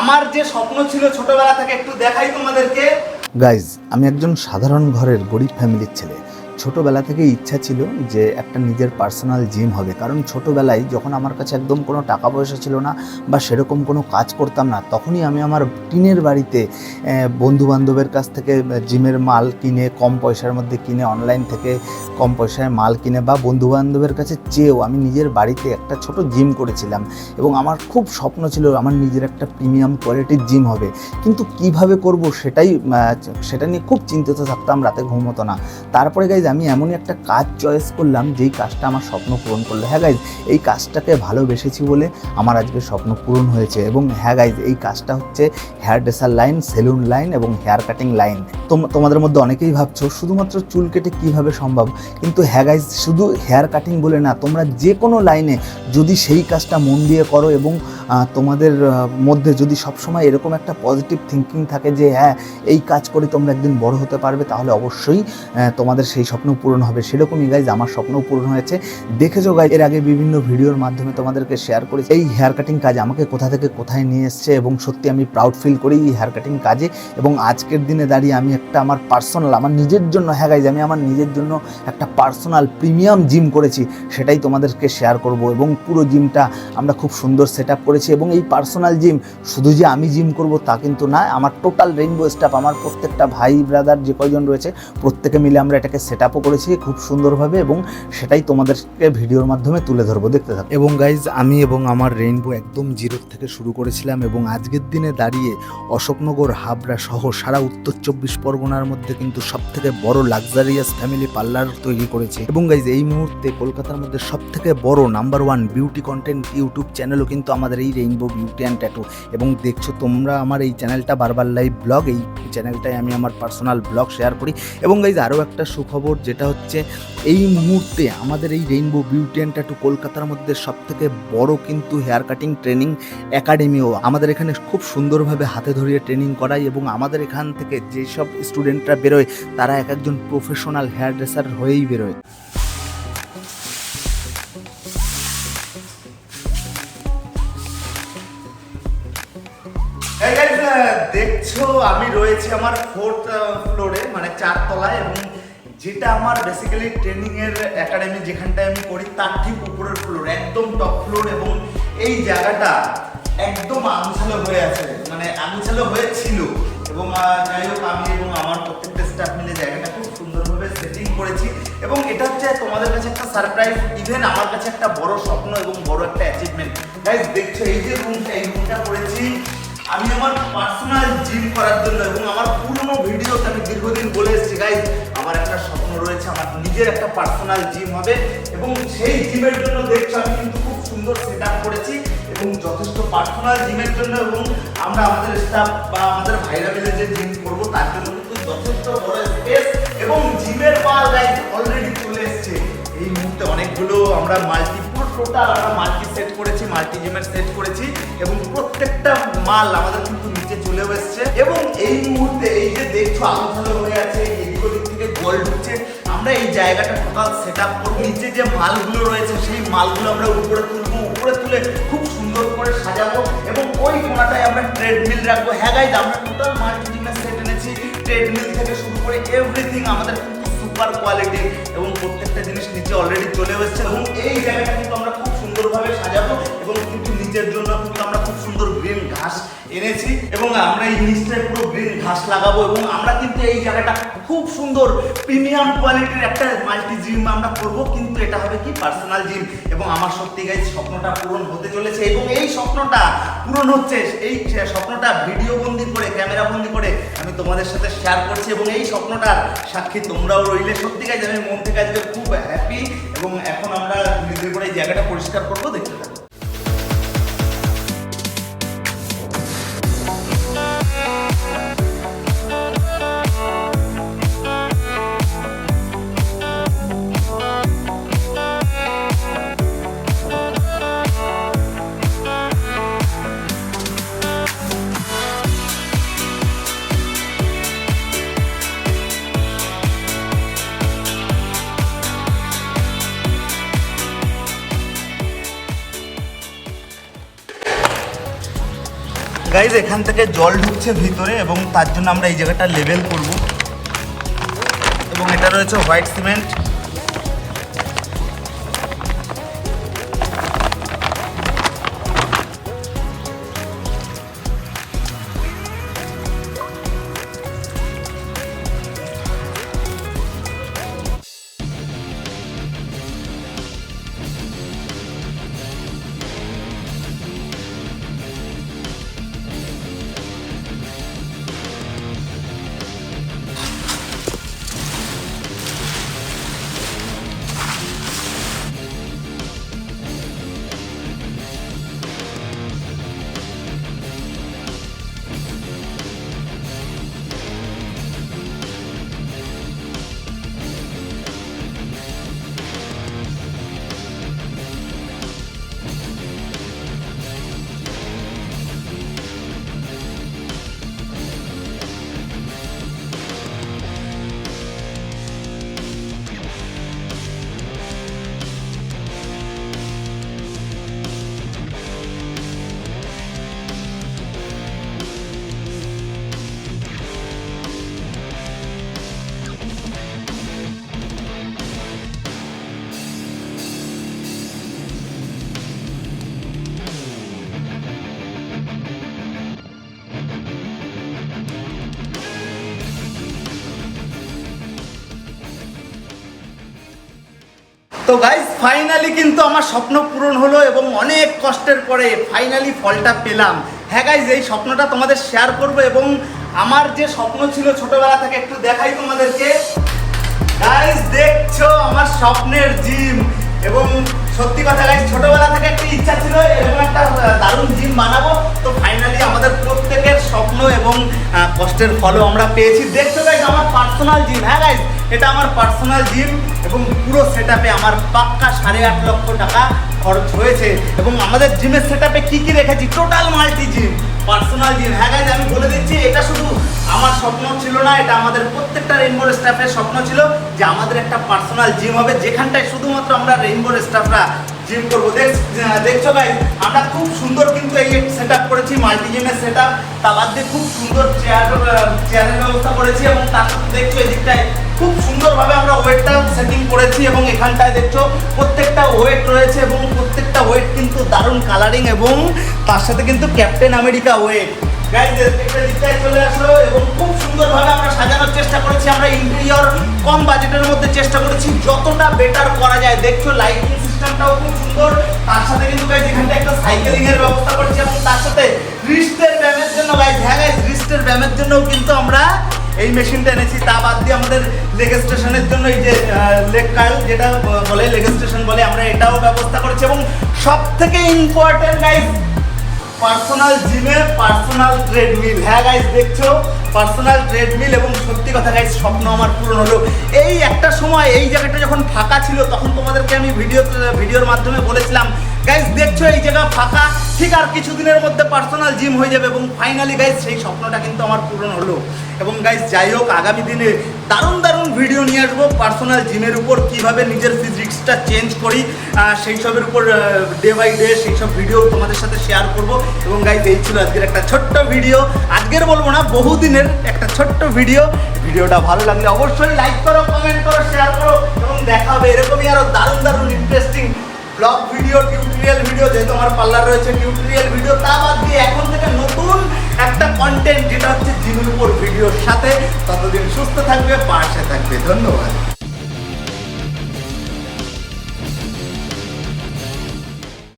আমার যে স্বপ্ন ছিল ছোটবেলা থেকে একটু দেখাই তোমাদেরকে। গাইজ আমি একজন সাধারণ ঘরের গরিব ফ্যামিলির ছেলে। ছোটোবেলা থেকে ইচ্ছা ছিল যে একটা নিজের পার্সোনাল জিম হবে। কারণ ছোটোবেলায় যখন আমার কাছে একদম কোনো টাকা পয়সা ছিল না বা সেরকম কোনো কাজ করতাম না, তখনই আমি আমার টিনের বাড়িতে বন্ধু বান্ধবের কাছ থেকে জিমের মাল কিনে, কম পয়সার মধ্যে কিনে অনলাইন থেকে কম পয়সায় মাল কিনে বা বন্ধু বান্ধবের কাছে চেয়েও আমি নিজের বাড়িতে একটা ছোট জিম করেছিলাম এবং আমার খুব স্বপ্ন ছিল আমার নিজের একটা প্রিমিয়াম কোয়ালিটির জিম হবে। কিন্তু কীভাবে করব সেটাই সেটা নিয়ে খুব চিন্তিত থাকতাম, রাতে ঘুমতো না। তারপরে গাইজ আমি এমনই একটা কাজ চয়েস করলাম, যেই কাজটা আমার স্বপ্ন পূরণ করল। হ্যাঁ গাইজ এই কাজটাকে ভালোবেসেছি বলে আমার আজকে স্বপ্ন পূরণ হয়েছে। এবং হ্যাঁ গাইজ এই কাজটা হচ্ছে hair dresser line salon line এবং হেয়ার কাটিং লাইন তোমাদের মধ্যে অনেকেই ভাবছ, শুধুমাত্র চুল কেটে কীভাবে সম্ভব? কিন্তু হ্যাঁ গাইজ শুধু হেয়ার কাটিং বলে না, তোমরা যে কোনো লাইনে যদি সেই কাজটা মন দিয়ে করো এবং তোমাদের মধ্যে যদি সবসময় এরকম একটা পজিটিভ থিঙ্কিং থাকে যে হ্যাঁ এই কাজ করে তোমরা একদিন বড় হতে পারবে, তাহলে অবশ্যই তোমাদের সেই স্বপ্ন পূরণ হবে সেরকমই গাইজ আমার স্বপ্নও পূরণ হয়েছে। দেখেছ গাইজ এর আগে বিভিন্ন ভিডিওর মাধ্যমে তোমাদেরকে শেয়ার করেছি। এই হেয়ার কাটিং কাজ আমাকে কোথা থেকে কোথায় নিয়ে এসছে এবং সত্যি আমি প্রাউড ফিল করি এই হেয়ার কাটিং কাজে। এবং আজকের দিনে দাঁড়িয়ে আমি একটা আমার পার্সোনাল আমার নিজের জন্য হ্যাঁ গাইজ আমি আমার নিজের জন্য একটা পার্সোনাল প্রিমিয়াম জিম করেছি, সেটাই তোমাদেরকে শেয়ার করব। এবং পুরো জিমটা আমরা খুব সুন্দর সেট আপ করেছি এবং এই পার্সোনাল জিম শুধু যে আমি জিম করব তা কিন্তু না, আমার টোটাল রেইনবো স্টাফ আমার প্রত্যেকটা ভাই ব্রাদার যে কয়জন রয়েছে, প্রত্যেকে মিলে আমরা এটাকে সেট আপও করেছি খুব সুন্দরভাবে এবং সেটাই তোমাদেরকে ভিডিওর মাধ্যমে তুলে ধরবো, দেখতে থাকো। এবং গাইজ আমি এবং আমার রেইনবো একদম জিরো থেকে শুরু করেছিলাম এবং আজকের দিনে দাঁড়িয়ে অশোকনগর, হাবড়া সহ সারা উত্তর চব্বিশ পরগনার মধ্যে কিন্তু সব থেকে বড় লাক্সারিয়াস ফ্যামিলি পার্লার তৈরি করেছে। এবং গাইজ এই মুহূর্তে কলকাতার মধ্যে সব থেকে বড় number one beauty content YouTube চ্যানেলও কিন্তু আমাদের এই রেইনবো বিউটি অ্যান্ড ট্যাটু এবং দেখছ তোমরা আমার এই চ্যানেলটা বারবার লাইভ ব্লগ এই চ্যানেলটায় আমি আমার পার্সোনাল ব্লগ শেয়ার করি। এবং গাইজ আরও একটা সুখবর যেটা হচ্ছে, এই মুহূর্তে আমাদের এই রেইনবো বিউটি অ্যান্ড ট্যাটু কলকাতার মধ্যে সব থেকে বড় কিন্তু হেয়ার কাটিং ট্রেনিং একাডেমিও আমাদের এখানে খুব সুন্দরভাবে হাতে ধরিয়ে ট্রেনিং করাই এবং আমাদের এখান থেকে যেসব স্টুডেন্টরা বেরোয়, তারা এক একজন প্রফেশনাল হেয়ার ড্রেসার হয়েই বেরোয়। রয়েছি আমার ফোর্থ ফ্লোরে মানে চার তলায় এবং যেটা আমার বেসিক্যালি ট্রেনিংয়ের একাডেমি যেখানটায় আমি করি, তার ঠিক উপরের ফ্লোর একদম টপ ফ্লোর এবং এই জায়গাটা একদম আগুছালো হয়ে আছে মানে আগুছালো হয়েছিল এবং যাই হোক, আমি এবং আমার প্রত্যেকটা স্টাফ মিলে জায়গাটা খুব সুন্দরভাবে সেটিং করেছি এবং এটা হচ্ছে তোমাদের কাছে একটা সারপ্রাইজ ইভেন আমার কাছে একটা বড় স্বপ্ন এবং বড় একটা অ্যাচিভমেন্ট গাইজ দেখছ, এই যে রুমটা এই রুমটা করেছি আমি আমার পার্সোনাল জিম করার জন্য এবং আমার পুরনো ভিডিওতে আমি দীর্ঘদিন বলে এসেছি গাইজ আমার একটা স্বপ্ন রয়েছে, আমার নিজের একটা পার্সোনাল জিম হবে এবং সেই জিমের জন্য দেখছ, আমি কিন্তু খুব সুন্দর সেট আপ করেছি এবং যথেষ্ট পার্সোনাল জিমের জন্য এবং আমরা আমাদের স্টাফ বা আমাদের ভাইরা মিলে যে জিম করব, তার জন্য কিন্তু যথেষ্ট বড় স্পেস এবং জিমের মাল গাইজ অলরেডি চলে এসেছে। এই মুহূর্তে অনেকগুলো আমরা মাল্টি পুরো টোটাল আমরা মাল্টি সেট করেছি। মাল্টি জিমের সেট করেছি এবং প্রত্যেকটা মাল আমাদের কিন্তু নিচে চলেও এসছে। এবং এই মুহূর্তে এই যে দেখছ আলোচনা হয়ে আছে এদিক ওদিক থেকে গোল ঢুকছে আমরা এই জায়গাটা টোটাল সেট আপ করব। নিচে যে মালগুলো রয়েছে, সেই মালগুলো আমরা উপরে তুলবো। উপরে তুলে খুব সুন্দর করে সাজাবো এবং ওই কোনাটায় আমরা ট্রেডমিল রাখব। হ্যাঁ গাইজ আমরা টোটাল মাল্টি জিমের সেট এনেছি। ট্রেডমিল থেকে শুরু করে এভরিথিং আমাদের সুপার কোয়ালিটি এবং প্রত্যেকটা জিনিস নিচে অলরেডি চলে এসেছে। এবং এই জায়গাটা কিন্তু আমরা সুন্দরভাবে সাজাবো এবং কিন্তু নিজের জন্য কিন্তু আমরা খুব সুন্দর এনেছি এবং আমরা এই নিচটায় পুরো গ্রিন ঘাস লাগাবো এবং আমরা কিন্তু এই জায়গাটা খুব সুন্দর প্রিমিয়াম কোয়ালিটির একটা মাল্টি জিম আমরা করব, কিন্তু এটা হবে কি পার্সোনাল জিম এবং আমার সত্যি গাই স্বপ্নটা পূরণ হতে চলেছে এবং এই স্বপ্নটা পূরণ হচ্ছে, এই স্বপ্নটা ভিডিও বন্দি করে ক্যামেরা বন্দি করে আমি তোমাদের সাথে শেয়ার করছি এবং এই স্বপ্নটার সাক্ষী তোমরাও রইলে। সত্যি গাইজ আমি মন থেকে আজকে খুব হ্যাপি এবং এখন আমরা ধীরে ধীরে করে এই জায়গাটা পরিষ্কার করব, দেখতে থাকো। গাইজ এখান থেকে জল ঢুকছে ভিতরে এবং তার জন্য আমরা এই জায়গাটা লেভেল করব। এবং এটা রয়েছে হোয়াইট সিমেন্ট তো গাইজ ফাইনালি কিন্তু আমার স্বপ্ন পূরণ হলো এবং অনেক কষ্টের পরে ফাইনালি ফলটা পেলাম। হ্যাঁ গাইজ এই স্বপ্নটা তোমাদের শেয়ার করব এবং আমার যে স্বপ্ন ছিল ছোটবেলা থেকে একটু দেখাই তোমাদেরকে। গাইজ দেখছ আমার স্বপ্নের জিম এবং সত্যি কথা গাইজ ছোটবেলা থেকে একটা ইচ্ছা ছিল এরকম একটা দারুণ জিম বানাবো। তো ফাইনালি আমাদের প্রত্যেকের স্বপ্ন এবং কষ্টের ফলও আমরা পেয়েছি। দেখছ গাইজ আমার পার্সোনাল জিম হ্যাঁ গাইজ এটা আমার পার্সোনাল জিম এবং পুরো সেট আমার পাক্কা সাড়ে আট লক্ষ টাকা খরচ হয়েছে। এবং আমাদের জিমের সেট আপে কী কী রেখেছি? Total multi gym personal gym হ্যাঁ গাইজ আমি বলে দিচ্ছি, এটা শুধু আমার স্বপ্ন ছিল না, এটা আমাদের প্রত্যেকটা রেইনবোর স্টাফের স্বপ্ন ছিল যে আমাদের একটা পার্সোনাল জিম হবে। যেখানটায় শুধুমাত্র আমরা রেইনবোর স্টাফরা জিম করব। দেখ দেখছ ভাই আমরা খুব সুন্দর কিন্তু এই সেট আপ করেছি মাল্টি জিমের সেট আপ তা বাদ দিয়ে খুব সুন্দর চেয়ার চেয়ারের ব্যবস্থা করেছি এবং তার সাথে দেখছ এদিকটায় খুব সুন্দরভাবে আমরা ওয়েটটা সেটিং করেছি এবং এখানটায় দেখছ প্রত্যেকটা ওয়েট রয়েছে এবং প্রত্যেকটা ওয়েট কিন্তু দারুণ কালারিং এবং তার সাথে কিন্তু ক্যাপ্টেন আমেরিকা ওয়েট। চলে আসলো এবং খুব সুন্দরভাবে আমরা সাজানোর চেষ্টা করেছি, আমরা ইন্টেরিয়র কম বাজেটের মধ্যে চেষ্টা করেছি, যতটা বেটার করা যায়। দেখছ লাইটিং সিস্টেমটাও খুব সুন্দর, তার সাথে ব্যবস্থা করেছি এবং তার সাথে ব্যায়ামের জন্য গাইজ হ্যাঁ রিস্টের ব্যায়ামের জন্যও কিন্তু আমরা এই মেশিনটা এনেছি, তা বাদ দিয়ে আমাদের লেগ স্টেশনের জন্য এই যে লেগ কার্ল যেটা বলে, লেগ স্টেশন বলে, আমরা এটাও ব্যবস্থা করেছি এবং সব থেকে ইম্পর্টেন্ট গাইজ পার্সোনাল জিমে পার্সোনাল ট্রেডমিল হ্যাঁ গাইজ দেখছ? পার্সোনাল ট্রেডমিল এবং সত্যি কথা গাইজ স্বপ্ন আমার পূরণ হলো। এই একটা সময়, এই জায়গাটা যখন ফাঁকা ছিল, তখন তোমাদেরকে আমি ভিডিও ভিডিওর মাধ্যমে বলেছিলাম গাইজ দেখছ, এই জায়গা ফাঁকা। ঠিক আর কিছুদিনের মধ্যে পার্সোনাল জিম হয়ে যাবে এবং ফাইনালি গাইজ সেই স্বপ্নটা কিন্তু আমার পূরণ হলো। এবং গাইজ যাই হোক, আগামী দিনে দারুণ দারুণ ভিডিও নিয়ে আসব পার্সোনাল জিমের উপর, কীভাবে নিজের ফিজিক্সটা চেঞ্জ করি সেই সবের উপর ডে বাই ডে সেই সব ভিডিও তোমাদের সাথে শেয়ার করব। এবং গাইজ এই ছিল আজকের একটা ছোট্ট ভিডিও আজকের বলব না, বহুদিনের একটা ছোট্ট ভিডিও ভিডিওটা ভালো লাগলে অবশ্যই লাইক করো কমেন্ট করো শেয়ার করো, এবং দেখা হবে এরকমই আরও দারুণ দারুণ কন্টেন্ট যেটা হচ্ছে জিনুর উপর ভিডিওর সাথে ততদিন সুস্থ থাকবে পাশে থাকবে। ধন্যবাদ।